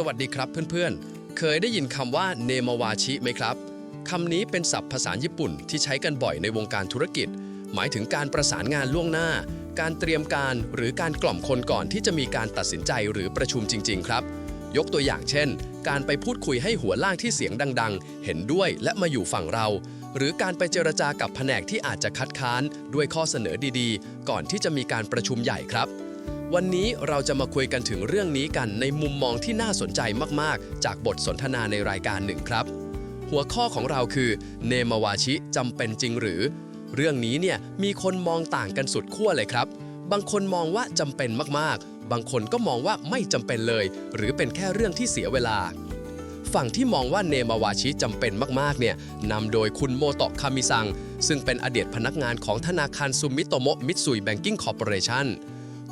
สวัสดีครับเพื่อนๆ เคยได้ยินคำว่าเนมาวาชิไหมครับ คำนี้เป็นศัพท์ภาษาญี่ปุ่นที่ใช้กันบ่อยในวงการธุรกิจ หมายถึงการประสานงานล่วงหน้า การเตรียมการหรือการกล่อมคนก่อนที่จะมีการตัดสินใจหรือประชุมจริง ๆ ครับ ยกตัวอย่างเช่น การไปพูดคุยให้หัวล่างที่เสียงดัง ๆ เห็นด้วยและมาอยู่ฝั่งเรา หรือการไปเจรจากับแผนกที่อาจจะคัดค้านด้วยข้อเสนอดีๆ ก่อนที่จะมีการประชุมใหญ่ครับ วันนี้เราจะมาคุยกันถึงเรื่องนี้กันในมุมมองที่น่าสนใจมากๆ จากบทสนทนาในรายการหนึ่งครับ หัวข้อของเราคือเนมาวาชิจำเป็นจริงหรือ เรื่องนี้เนี่ยมีคนมองต่างกันสุดขั้วเลยครับ บางคนมองว่าจำเป็นมากๆ บางคนก็มองว่าไม่จำเป็นเลย หรือเป็นแค่เรื่องที่เสียเวลา ฝั่งที่มองว่าเนมาวาชิจำเป็นมากๆเนี่ยนำโดยคุณโมโตะคามิซังซึ่งเป็นอดีตพนักงานของธนาคารซูมิโตโมะมิตซุยแบงกิ้งคอร์ปอเรชั่น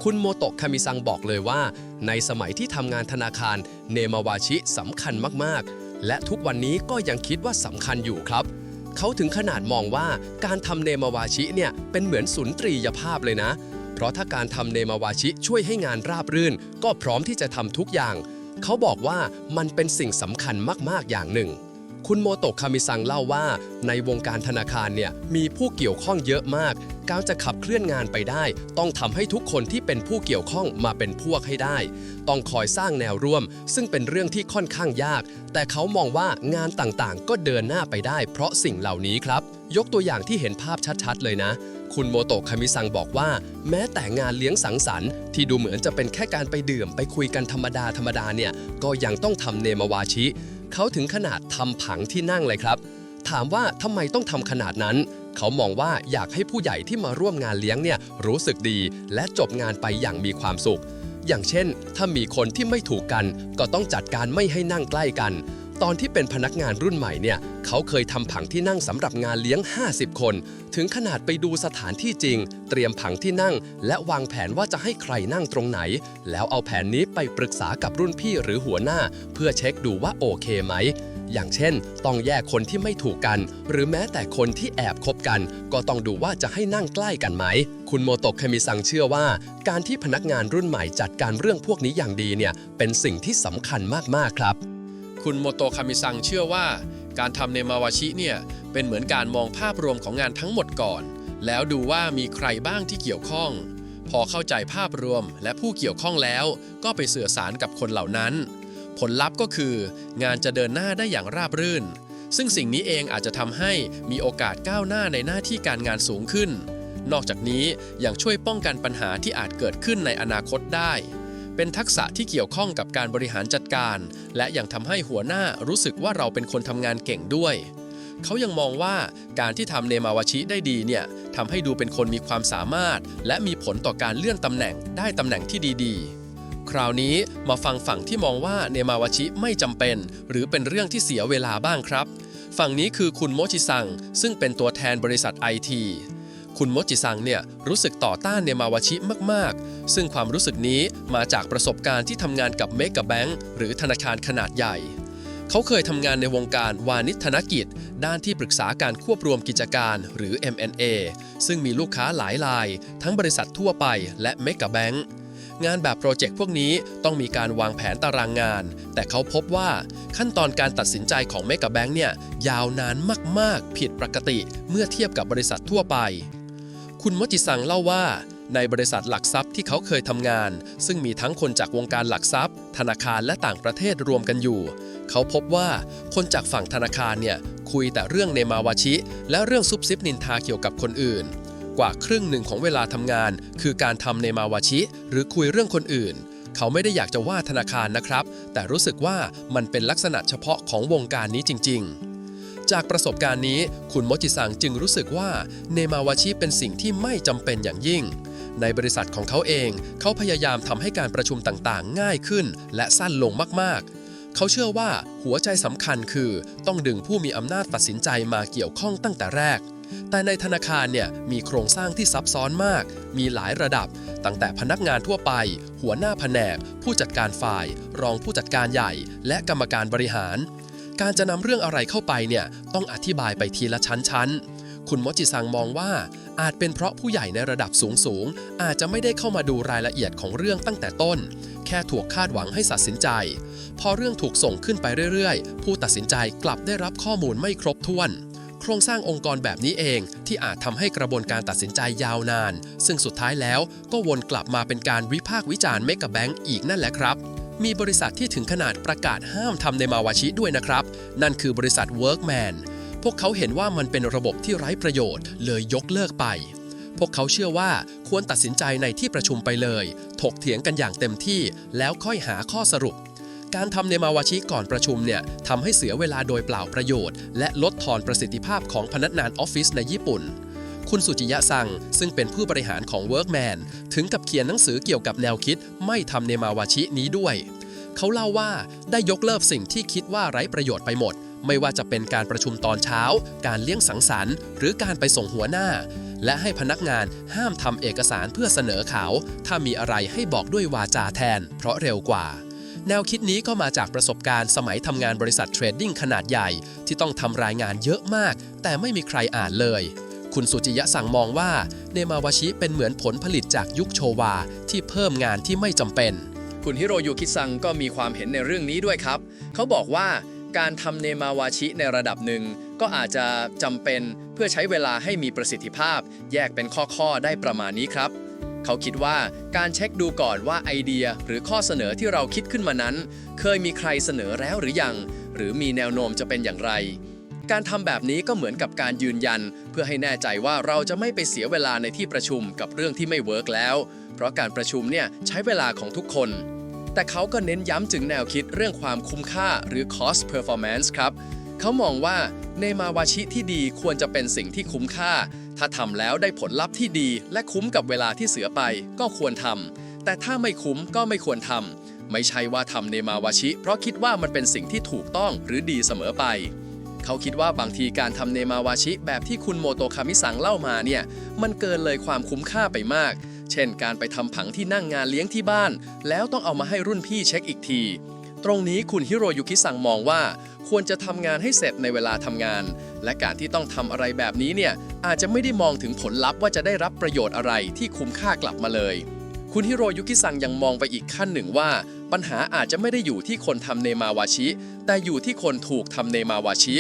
คุณโมโตะคามิซังบอกเลยว่า ในสมัยที่ทำงานธนาคารเนมาวาชิสำคัญมากๆ และทุกวันนี้ก็ยังคิดว่าสำคัญอยู่ครับ เขาถึงขนาดมองว่าการทำเนมาวาชิเนี่ยเป็นเหมือนสุนทรียภาพเลยนะ เพราะถ้าการทำเนมาวาชิช่วยให้งานราบรื่น ก็พร้อมที่จะทำทุกอย่าง เขาบอกว่ามันเป็นสิ่งสำคัญมากๆอย่างหนึ่ง คุณโมโตะคามิซังเล่าว่า ในวงการธนาคารเนี่ยมีผู้เกี่ยวข้องเยอะมาก การจะขับเคลื่อนงานไปได้ ต้องทำให้ทุกคนที่เป็นผู้เกี่ยวข้องมาเป็นพวกให้ได้ ต้องคอยสร้างแนวร่วม ซึ่งเป็นเรื่องที่ค่อนข้างยาก แต่เขามองว่างานต่างๆ ก็เดินหน้าไปได้ เพราะสิ่งเหล่านี้ครับ ยกตัวอย่างที่เห็นภาพชัดๆ เลยนะคุณโมโตะคามิซังบอกว่า แม้แต่งานเลี้ยงสังสรรค์ที่ดูเหมือนจะเป็นแค่การไปดื่มไปคุยกันธรรมดาธรรมดาเนี่ย ก็ยังต้องทำเนมาวาชิ เขาถึงขนาดทำผังที่นั่งเลยครับ ถามว่าทำไมต้องทำขนาดนั้น เขามองว่าอยากให้ผู้ใหญ่ที่มาร่วมงานเลี้ยงเนี่ยรู้สึกดี และจบงานไปอย่างมีความสุข อย่างเช่น ถ้ามีคนที่ไม่ถูกกัน ก็ต้องจัดการไม่ให้นั่งใกล้กัน ตอนที่เป็นพนักงานรุ่นใหม่เนี่ย เขาเคยทำผังที่นั่งสำหรับงานเลี้ยง 50 คน ถึงขนาดไปดูสถานที่จริง เตรียมผังที่นั่ง และวางแผนว่าจะให้ใครนั่งตรงไหน แล้วเอาแผนนี้ไปปรึกษากับรุ่นพี่หรือหัวหน้า เพื่อเช็คดูว่าโอเคไหม อย่างเช่น ต้องแยกคนที่ไม่ถูกกัน หรือแม้แต่คนที่แอบคบกัน ก็ต้องดูว่าจะให้นั่งใกล้กันไหม คุณโมโตะเคมิซังเชื่อว่า การที่พนักงานรุ่นใหม่จัดการเรื่องพวกนี้อย่างดีเนี่ยเป็นสิ่งที่สำคัญมากๆครับ คุณโมโตคามิซังเชื่อว่า การทำเนมาวาชิเนี่ยเป็นเหมือนการมองภาพรวมของงานทั้งหมดก่อน แล้วดูว่ามีใครบ้างที่เกี่ยวข้อง พอเข้าใจภาพรวมและผู้เกี่ยวข้องแล้ว ก็ไปสื่อสารกับคนเหล่านั้น ผลลัพธ์ก็คือ งานจะเดินหน้าได้อย่างราบรื่น ซึ่งสิ่งนี้เองอาจจะทำให้มีโอกาสก้าวหน้าในหน้าที่การงานสูงขึ้น นอกจากนี้ยังช่วยป้องกันปัญหาที่อาจเกิดขึ้นในอนาคตได้ เป็นทักษะที่เกี่ยวข้องกับการบริหารจัดการ และยังทำให้หัวหน้ารู้สึกว่าเราเป็นคนทำงานเก่งด้วย เขายังมองว่าการที่ทำเนมาวาชิได้ดีเนี่ยทำให้ดูเป็นคนมีความสามารถ และมีผลต่อการเลื่อนตำแหน่งได้ตำแหน่งที่ดีๆ คราวนี้มาฟังฝั่งที่มองว่าเนมาวาชิไม่จำเป็น หรือเป็นเรื่องที่เสียเวลาบ้างครับ ฝั่งนี้คือคุณโมชิซังซึ่งเป็นตัวแทนบริษัทไอที คุณโมจิซังเนี่ยรู้สึกต่อต้านเนมาวาชิมาก ๆ ซึ่งความรู้สึกนี้มาจากประสบการณ์ที่ทำงานกับเมกะแบงก์หรือธนาคารขนาดใหญ่ เขาเคยทำงานในวงการวานิชธนกิจ ด้านที่ปรึกษาการควบรวมกิจการหรือ M&A ซึ่งมีลูกค้าหลายราย ทั้งบริษัททั่วไปและเมกะแบงก์งานแบบโปรเจกต์พวกนี้ต้องมีการวางแผนตารางงาน แต่เขาพบว่าขั้นตอนการตัดสินใจของเมกะแบงก์เนี่ยยาวนานมาก ๆ ผิดปกติเมื่อเทียบกับบริษัททั่วไป คุณมจิซังเล่าว่า ในบริษัทหลักทรัพย์ที่เขาเคยทำงาน ซึ่งมีทั้งคนจากวงการหลักทรัพย์ ธนาคารและต่างประเทศรวมกันอยู่ เขาพบว่าคนจากฝั่งธนาคารเนี่ยคุยแต่เรื่องเนมาวาชิ และเรื่องซุบซิบนินทาเกี่ยวกับคนอื่น กว่าครึ่งหนึ่งของเวลาทำงาน คือการทำเนมาวาชิ หรือคุยเรื่องคนอื่น เขาไม่ได้อยากจะว่าธนาคารนะครับ แต่รู้สึกว่ามันเป็นลักษณะเฉพาะของวงการนี้จริง ๆ จากประสบการณ์นี้ คุณมจิซังจึงรู้สึกว่าเนมาวาชิเป็นสิ่งที่ไม่จำเป็นอย่างยิ่ง ในบริษัทของเขาเอง เขาพยายามทำให้การประชุมต่างๆ ง่ายขึ้น และสั้นลงมากๆเขาเชื่อว่าหัวใจสำคัญคือต้องดึงผู้มีอำนาจตัดสินใจมาเกี่ยวข้องตั้งแต่แรก แต่ในธนาคารเนี่ยมีโครงสร้างที่ซับซ้อนมาก มีหลายระดับ ตั้งแต่พนักงานทั่วไป หัวหน้าแผนก ผู้จัดการฝ่าย รองผู้จัดการใหญ่ และกรรมการบริหาร การจะนำเรื่องอะไรเข้าไปเนี่ยต้องอธิบายไปทีละชั้นๆ คุณมจิซังมองว่า อาจเป็นเพราะผู้ใหญ่ในระดับสูงสูงๆ อาจจะไม่ได้เข้ามาดูรายละเอียดของเรื่องตั้งแต่ต้น แค่ถูกคาดหวังให้ตัดสินใจ พอเรื่องถูกส่งขึ้นไปเรื่อยๆ ผู้ตัดสินใจกลับได้รับข้อมูลไม่ครบถ้วน โครงสร้างองค์กรแบบนี้เองที่อาจทำให้กระบวนการตัดสินใจยาวนาน ซึ่งสุดท้ายแล้วก็วนกลับมาเป็นการวิพากษ์วิจารณ์เมกะแบงก์อีกนั่นแหละครับ มีบริษัทที่ถึงขนาดประกาศห้ามทำในมาวาชิด้วยนะครับ นั่นคือบริษัท Workman พวกเขาเห็นว่ามันเป็นระบบที่ไร้ประโยชน์ เลยยกเลิกไป พวกเขาเชื่อว่าควรตัดสินใจในที่ประชุมไปเลย ถกเถียงกันอย่างเต็มที่ แล้วค่อยหาข้อสรุป การทำในมาวาชิก่อนประชุมเนี่ยทำให้เสียเวลาโดยเปล่าประโยชน์ และลดทอนประสิทธิภาพของพนักงานออฟฟิศในญี่ปุ่น คุณสุจิยะซัง ซึ่งเป็นผู้บริหารของ Workman ถึงกับเขียนหนังสือเกี่ยวกับแนวคิดไม่ทำในมาวาชินี้ด้วย เขาเล่าว่าได้ยกเลิกสิ่งที่คิดว่าไร้ประโยชน์ไปหมด ไม่ว่าจะเป็นการประชุมตอนเช้า การเลี้ยงสังสรรค์ หรือการไปส่งหัวหน้า และให้พนักงานห้ามทำเอกสารเพื่อเสนอข่าว ถ้ามีอะไรให้บอกด้วยวาจาแทน เพราะเร็วกว่าแนวคิดนี้ก็มาจากประสบการณ์สมัยทำงานบริษัทเทรดดิ้งขนาดใหญ่ ที่ต้องทำรายงานเยอะมาก แต่ไม่มีใครอ่านเลย คุณสุจิยะสั่งมองว่า เนมาวาชิเป็นเหมือนผลผลิตจากยุคโชวาที่เพิ่มงานที่ไม่จำเป็น คุณฮิโรยุคิซังก็มีความเห็นในเรื่องนี้ด้วยครับ เขาบอกว่าการทำเนมาวาชิในระดับหนึ่ง ก็อาจจะจำเป็นเพื่อใช้เวลาให้มีประสิทธิภาพ แยกเป็นข้อๆได้ประมาณนี้ครับเขาคิดว่าการเช็คดูก่อนว่าไอเดียหรือข้อเสนอที่เราคิดขึ้นมานั้น เคยมีใครเสนอแล้วหรือยัง หรือมีแนวโน้มจะเป็นอย่างไร การทำแบบนี้ก็เหมือนกับการยืนยัน เพื่อให้แน่ใจว่าเราจะไม่ไปเสียเวลาในที่ประชุมกับเรื่องที่ไม่เวิร์กแล้ว เพราะการประชุมเนี่ยใช้เวลาของทุกคน แต่เขาก็เน้นย้ำถึงแนวคิดเรื่องความคุ้มค่าหรือ cost performance ครับ เขามองว่าเนมาวาชิที่ดีควรจะเป็นสิ่งที่คุ้มค่า ถ้าทำแล้วได้ผลลัพธ์ที่ดี และคุ้มกับเวลาที่เสียไปก็ควรทำแต่ถ้าไม่คุ้มก็ไม่ควรทำไม่ใช่ว่าทำเนมาวาชิ เพราะคิดว่ามันเป็นสิ่งที่ถูกต้องหรือดีเสมอไป เขาคิดว่าบางทีการทำเนมาวาชิแบบที่คุณโมโตคามิสังเล่ามาเนี่ย มันเกินเลยความคุ้มค่าไปมาก เช่นการไปทำผังที่นั่งงานเลี้ยงที่บ้าน แล้วต้องเอามาให้รุ่นพี่เช็คอีกที ตรงนี้คุณฮิโรยุคิซังมองว่า ควรจะทำงานให้เสร็จในเวลาทำงาน และการที่ต้องทำอะไรแบบนี้เนี่ยอาจจะไม่ได้มองถึงผลลัพธ์ว่าจะได้รับประโยชน์อะไรที่คุ้มค่ากลับมาเลย คุณฮิโรยุกิซังยังมองไปอีกขั้นหนึ่งว่า ปัญหาอาจจะไม่ได้อยู่ที่คนทำเนมาวาชิ แต่อยู่ที่คนถูกทำเนมาวาชิ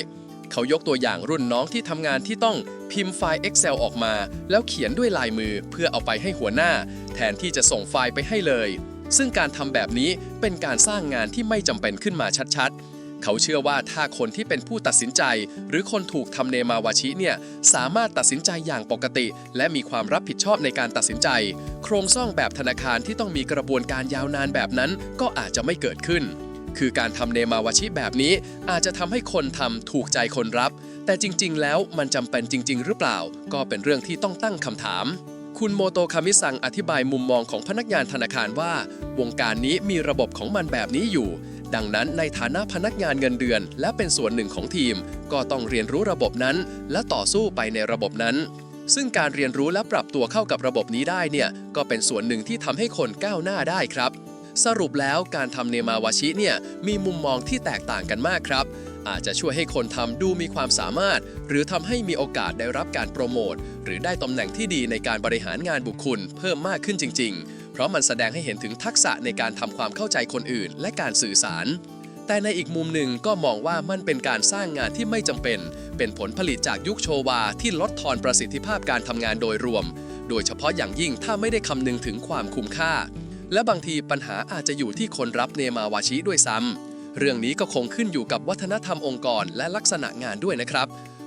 เขายกตัวอย่างรุ่นน้องที่ทำงานที่ต้องพิมพ์ไฟล์ Excel ออกมา แล้วเขียนด้วยลายมือเพื่อเอาไปให้หัวหน้า แทนที่จะส่งไฟล์ไปให้เลย ซึ่งการทำแบบนี้เป็นการสร้างงานที่ไม่จำเป็นขึ้นมาชัดๆ เขาเชื่อว่าถ้าคนที่เป็นผู้ตัดสินใจ หรือคนถูกทำเนมาวาชิเนี่ยสามารถตัดสินใจอย่างปกติ และมีความรับผิดชอบในการตัดสินใจ โครงสร้างแบบธนาคารที่ต้องมีกระบวนการยาวนานแบบนั้นก็อาจจะไม่เกิดขึ้น คือการทำเนมาวาชิแบบนี้ อาจจะทำให้คนทำถูกใจคนรับ แต่จริง ๆ แล้วมันจำเป็นจริง ๆ หรือเปล่า ก็เป็นเรื่องที่ต้องตั้งคำถามคุณโมโตคามิซังอธิบายมุมมองของพนักงานธนาคารว่า วงการนี้มีระบบของมันแบบนี้อยู่ ดังนั้นในฐานะพนักงานเงินเดือน และเป็นส่วนหนึ่งของทีม ก็ต้องเรียนรู้ระบบนั้น และต่อสู้ไปในระบบนั้น ซึ่งการเรียนรู้และปรับตัวเข้ากับระบบนี้ได้เนี่ยก็เป็นส่วนหนึ่งที่ทำให้คนก้าวหน้าได้ครับ สรุปแล้วการทำเนมาวาชิเนี่ยมีมุมมองที่แตกต่างกันมากครับ อาจจะช่วยให้คนทำดูมีความสามารถ หรือทำให้มีโอกาสได้รับการโปรโมทหรือได้ตำแหน่งที่ดีในการบริหารงานบุคคลเพิ่มมากขึ้นจริง ๆ เพราะมันแสดงให้เห็นถึงทักษะในการทำความเข้าใจคนอื่น และการสื่อสาร แต่ในอีกมุมหนึ่งก็มองว่ามันเป็นการสร้างงานที่ไม่จำเป็น เป็นผลผลิตจากยุคโชวา ที่ลดทอนประสิทธิภาพการทำงานโดยรวม โดยเฉพาะอย่างยิ่งถ้าไม่ได้คำนึงถึงความคุ้มค่า และบางทีปัญหาอาจจะอยู่ที่คนรับเนมาวาชิด้วยซ้ำเรื่องนี้ก็คงขึ้นอยู่กับวัฒนธรรมองค์กร และลักษณะงานด้วยนะครับ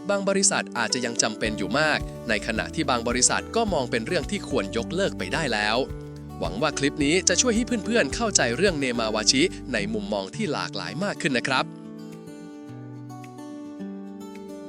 บางบริษัทอาจจะยังจำเป็นอยู่มาก ในขณะที่บางบริษัทก็มองเป็นเรื่องที่ควรยกเลิกไปได้แล้ว หวังว่าคลิปนี้จะช่วยให้เพื่อนๆ เข้าใจเรื่องเนมาวาชิ ในมุมมองที่หลากหลายมากขึ้นนะครับ